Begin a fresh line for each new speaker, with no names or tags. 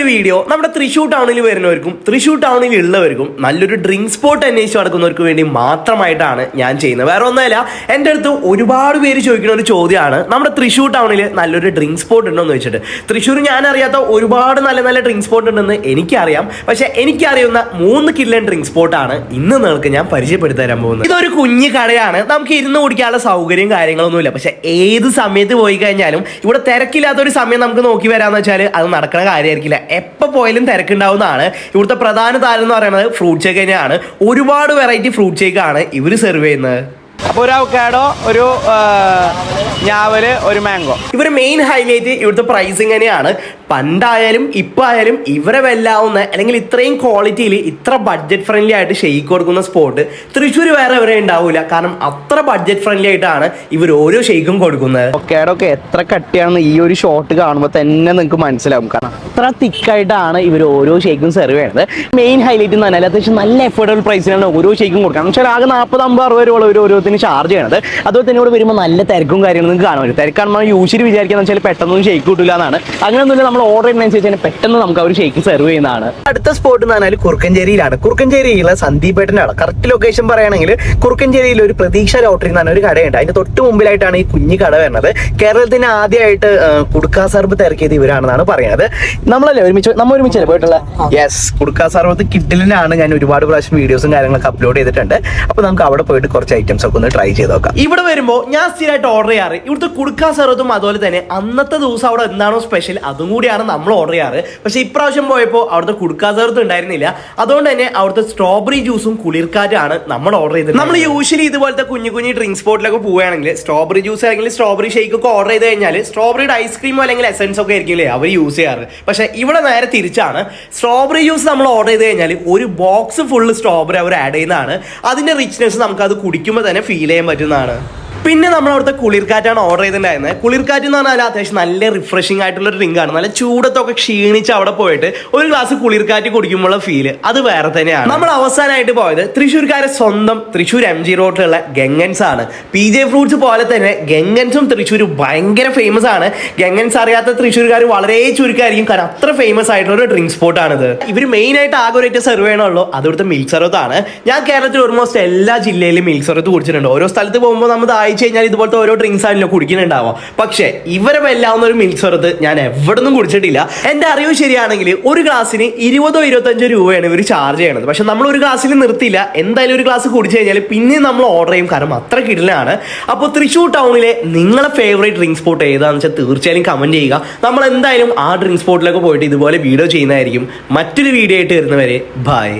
ഒരു വീഡിയോ നമ്മുടെ തൃശ്ശൂർ ടൗണിൽ വരുന്നവർക്കും തൃശ്ശൂർ ടൗണിൽ ഉള്ളവർക്കും നല്ലൊരു ഡ്രിങ്ക് സ്പോട്ട് അന്വേഷിച്ച് നടക്കുന്നവർക്ക് വേണ്ടി മാത്രമായിട്ടാണ് ഞാൻ ചെയ്യുന്നത്. വേറെ ഒന്നുമല്ല എന്റെ അടുത്ത് ഒരുപാട് പേര് ചോദിക്കുന്ന ഒരു ചോദ്യമാണ് നമ്മുടെ തൃശ്ശൂർ ടൗണിൽ നല്ലൊരു ഡ്രിങ്ക് സ്പോട്ട് ഉണ്ടോ എന്ന് വെച്ചിട്ട് തൃശ്ശൂർ ഞാൻ അറിയാത്ത ഒരുപാട് നല്ല നല്ല ഡ്രിങ്ക് സ്പോട്ട് ഉണ്ടെന്ന് എനിക്കറിയാം. പക്ഷെ എനിക്കറിയുന്ന മൂന്ന് കില്ലൻ ഡ്രിങ്ക് സ്പോട്ടാണ് ഇന്ന് നിങ്ങൾക്ക് ഞാൻ പരിചയപ്പെടുത്തി തരാൻ പോകുന്നത്. ഇതൊരു കുഞ്ഞു കടയാണ്. നമുക്ക് ഇരുന്ന് കുടിക്കാനുള്ള സൗകര്യം കാര്യങ്ങളൊന്നുമില്ല. പക്ഷെ ഏത് സമയത്ത് പോയി കഴിഞ്ഞാലും ഇവിടെ തിരക്കില്ലാത്ത ഒരു സമയം നമുക്ക് നോക്കി വരാന്ന് വെച്ചാൽ അത് നടക്കുന്ന കാര്യമായിരിക്കില്ല. എപ്പോൾ പോയാലും തിരക്കുണ്ടാവുന്നതാണ്. ഇവിടുത്തെ പ്രധാന താരം എന്ന് പറയുന്നത് ഫ്രൂട്ട് ഷേക്ക് തന്നെയാണ്. ഒരുപാട് വെറൈറ്റി ഫ്രൂട്ട് ഷേക്ക് ആണ് ഇവർ സെർവ് ചെയ്യുന്നത്.
അപ്പോൾ ഒരു അവക്കാഡോ ഒരു ഞാവൽ ഒരു മാംഗോ.
ഇവർ മെയിൻ ഹൈലൈറ്റ് ഇവിടുത്തെ പ്രൈസിങ് തന്നെയാണ്. പണ്ടായാലും ഇപ്പൊ ആയാലും ഇവരെ വെല്ലാവുന്ന അല്ലെങ്കിൽ ഇത്രയും ക്വാളിറ്റിയിൽ ഇത്ര ബഡ്ജറ്റ് ഫ്രണ്ട്ലി ആയിട്ട് ഷെയ്ക്ക് കൊടുക്കുന്ന സ്പോട്ട് തൃശ്ശൂർ വേറെ എവിടെ ഉണ്ടാവില്ല കാരണം അത്ര ബഡ്ജറ്റ് ഫ്രണ്ട്ലി ആയിട്ടാണ് ഇവർ ഓരോ ഷെയ്ക്കും കൊടുക്കുന്നത്.
ഓക്കെ ഒക്കെ എത്ര കട്ടിയാണെന്ന് ഈ ഒരു ഷോട്ട് കാണുമ്പോൾ തന്നെ നിങ്ങൾക്ക് മനസ്സിലാവും. കാരണം അത്ര തിക്കായിട്ടാണ് ഇവർ ഓരോ ഷെയ്ക്കും സെർവ് ചെയ്യുന്നത്. മെയിൻ ഹൈലൈറ്റ് എന്ന് പറഞ്ഞാൽ അത്യാവശ്യം നല്ല എഫോർഡബിൾ പ്രൈസിനാണ് ഓരോ ഷെയ്ക്കും കൊടുക്കുന്നത്. പക്ഷേ ആകെ നാൽപ്പത് അമ്പത് അറുപത് രൂപ ഒരു ഓരോരുത്തരും ചാർജ് ചെയ്യണത്. അതുപോലെ തന്നെ ഇവിടെ വരുമ്പോൾ നല്ല തിരക്കും കാര്യങ്ങളും നിങ്ങൾക്ക് കാണാൻ പറ്റും. തിരക്കാണ്. യൂഷ്വലി വിചാരിക്കുന്നത് വെച്ചാൽ പെട്ടെന്നൊന്നും ഷേക്ക് കിട്ടില്ല എന്നാണ്. അങ്ങനെയൊന്നുമില്ല നമ്മൾ ഓർഡർ ചെയ്യുന്നതനുസരിച്ച് തന്നെ പെട്ടെന്ന് നമുക്ക് അവർ ഷേക്ക് സെർവ് ചെയ്യുന്നതാണ്.
അടുത്ത സ്പോട്ട് എന്ന് പറഞ്ഞാൽ കുറുക്കഞ്ചേരിയിലാണ്. കുറുക്കഞ്ചേരിയിലെ സന്ദീപേട്ടന്റെ ആണ് കറക്റ്റ് ലൊക്കേഷൻ പറയുകയാണെങ്കിൽ കുറുക്കഞ്ചേരിയിൽ ഒരു പ്രതീക്ഷ ലോട്ടറി എന്ന് പറഞ്ഞ ഒരു കടയുണ്ട്. അതിന്റെ തൊട്ട് മുമ്പിലായിട്ടാണ് ഈ കുഞ്ഞു കട വരുന്നത്. കേരളത്തിന് ആദ്യമായിട്ട് കുടുക്കാ സർബത്ത് ഇറക്കിയത് ഇവരാണെന്നാണ് പറയുന്നത്.
നമ്മളല്ലേ ഒരുമിച്ച് നമ്മൾ ഒരുമിച്ചല്ലേ പോയിട്ടുള്ള?
യെസ് കുടുക്കാ സർബത്ത് കിഡിലിനാണ് ഞാൻ ഒരുപാട് പ്രാവശ്യം വീഡിയോസും കാര്യങ്ങളൊക്കെ അപ്ലോഡ് ചെയ്തിട്ടുണ്ട്. അപ്പൊ നമുക്ക് അവിടെ പോയിട്ട് കുറച്ച് ഐറ്റംസ് ഒക്കെ ഒന്ന് ട്രൈ ചെയ്ത് നോക്കാം. ഇവിടെ വരുമ്പോൾ ഞാൻ സ്ഥിരമായിട്ട് ഓർഡർ ചെയ്യാറ്. ഇവിടുത്തെ കുടുക്കാൻ സർബത്തും അതുപോലെ തന്നെ അന്നത്തെ ദിവസം അവിടെ എന്താണോ സ്പെഷ്യൽ അതും കൂടിയാണ് നമ്മൾ ഓർഡർ ചെയ്യാറ്. പക്ഷെ ഇപ്രാവശ്യം പോയപ്പോൾ അവിടുത്തെ കുടുക്കാ സർബത്ത് ഉണ്ടായിരുന്നില്ല. അതുകൊണ്ട് തന്നെ അവിടുത്തെ സ്ട്രോബെറി ജ്യൂസും കുളിർക്കാറ്റാണ് നമ്മൾ ഓർഡർ ചെയ്തത് നമ്മൾ യൂഷ്വലി ഇതുപോലത്തെ കുഞ്ഞു കുഞ്ഞു ഡ്രിങ്ക് സ്പോട്ടിലൊക്കെ പോവുകയാണെങ്കിൽ സ്ട്രോബെറി ജ്യൂസ് അല്ലെങ്കിൽ സ്ട്രോബെറി ഷേക്ക് ഒക്കെ ഓർഡർ ചെയ്ത് കഴിഞ്ഞാൽ സ്ട്രോബെറിയുടെ ഐസ്ക്രീമോ അല്ലെങ്കിൽ എസൻസ് ഒക്കെ ആയിരിക്കില്ലേ അവർ യൂസ് ചെയ്യാറ്. പക്ഷെ ഇവിടെ നേരെ തിരിച്ചാണ്. സ്ട്രോബെറി ജ്യൂസ് നമ്മൾ ഓർഡർ ചെയ്ത് കഴിഞ്ഞാൽ ഒരു ബോക്സ് ഫുള്ള് സ്ട്രോബെറി അവർ ആഡ് ചെയ്യുന്നതാണ്. അതിന്റെ റിച്ച്നെസ് നമുക്ക് അത് കുടിക്കുമ്പോൾ തന്നെ ഫീൽ ചെയ്യാൻ പറ്റുന്നതാണ്. പിന്നെ നമ്മൾ അവിടുത്തെ കുളിർക്കാറ്റാണ് ഓർഡർ ചെയ്തിട്ടുണ്ടായിരുന്നത്. കുളിർക്കാറ്റ് എന്ന് പറഞ്ഞാൽ അത്യാവശ്യം നല്ല റിഫ്രഷിംഗ് ആയിട്ടുള്ള ഒരു ഡ്രിങ്ക് ആണ് നല്ല ചൂടത്തൊക്കെ ക്ഷീണിച്ച് അവിടെ പോയിട്ട് ഒരു ഗ്ലാസ് കുളിർക്കാറ്റ് കുടിക്കുമ്പോഴുള്ള ഫീൽ അത് വേറെ തന്നെയാണ്. നമ്മൾ അവസാനമായിട്ട് പോയത് തൃശ്ശൂർക്കാരെ സ്വന്തം തൃശ്ശൂർ എം ജി റോഡിലുള്ള ഗംഗൻസ് ആണ്. പി ജെ ഫ്രൂട്ട്സ് പോലെ തന്നെ ഗംഗൻസും തൃശ്ശൂർ ഭയങ്കര ഫേമസ് ആണ്. ഗംഗൻസ് അറിയാത്ത തൃശ്ശൂർക്കാർ വളരെ ചുരുക്കമായിരിക്കും കാരണം അത്ര ഫേമസ് ആയിട്ടുള്ള ഒരു ഡ്രിങ്ക് സ്പോട്ട് സ്പോട്ടാണിത് ഇവർ മെയിൻ ആയിട്ട് ഒറ്റ സെർവ് ചെയ്യണമല്ലോ അത് ഇവിടുത്തെ മിൽക്ക് സർവത്താണ് ഞാൻ കേരളത്തിൽ ഓൾമോസ്റ്റ് എല്ലാ ജില്ലയിലും മിൽക്ക് കുടിച്ചിട്ടുണ്ട്. ഓരോ സ്ഥലത്ത് പോകുമ്പോൾ നമ്മൾ ദാഹിച്ചു കഴിഞ്ഞാൽ ഇതുപോലത്തെ ഓരോ ഡ്രിങ്ക്സ് ആണല്ലോ കുടിക്കുന്നുണ്ടാവുക. പക്ഷെ ഇവരെ വെല്ലാവുന്ന ഒരു മിൽക്ക് സർവത്ത് ഞാൻ എവിടെ നിന്നും കുടിച്ചിട്ടില്ല. എന്റെ അറിവ് ശരിയാണെങ്കിൽ ഒരു ഗ്ലാസ്സിന് ഇരുപതോ ഇരുപത്തഞ്ചോ രൂപയാണ് ഇവർ ചാർജ് ചെയ്യണത്. പക്ഷെ നമ്മൾ ഒരു ഗ്ലാസ്സിൽ നിർത്തില്ല എന്തായാലും ഒരു ഗ്ലാസ് കുടിച്ചു കഴിഞ്ഞാൽ പിന്നെയും നമ്മൾ ഓർഡർ ചെയ്യും. കാരണം അത്ര കിടലാണ്. അപ്പോൾ തൃശ്ശൂർ ടൗണിലെ നിങ്ങളെ ഫേവറേറ്റ് ഡ്രിങ്ക് സ്പോട്ട് ഏതാണെന്ന് വെച്ചാൽ തീർച്ചയായും കമന്റ് ചെയ്യുക. നമ്മൾ എന്തായാലും ആ ഡ്രിങ്ക് സ്പോട്ടിലൊക്കെ പോയിട്ട് ഇതുപോലെ വീഡിയോ ചെയ്യുന്നതായിരിക്കും. മറ്റൊരു വീഡിയോ ആയിട്ട് വരുന്നവരെ ബൈ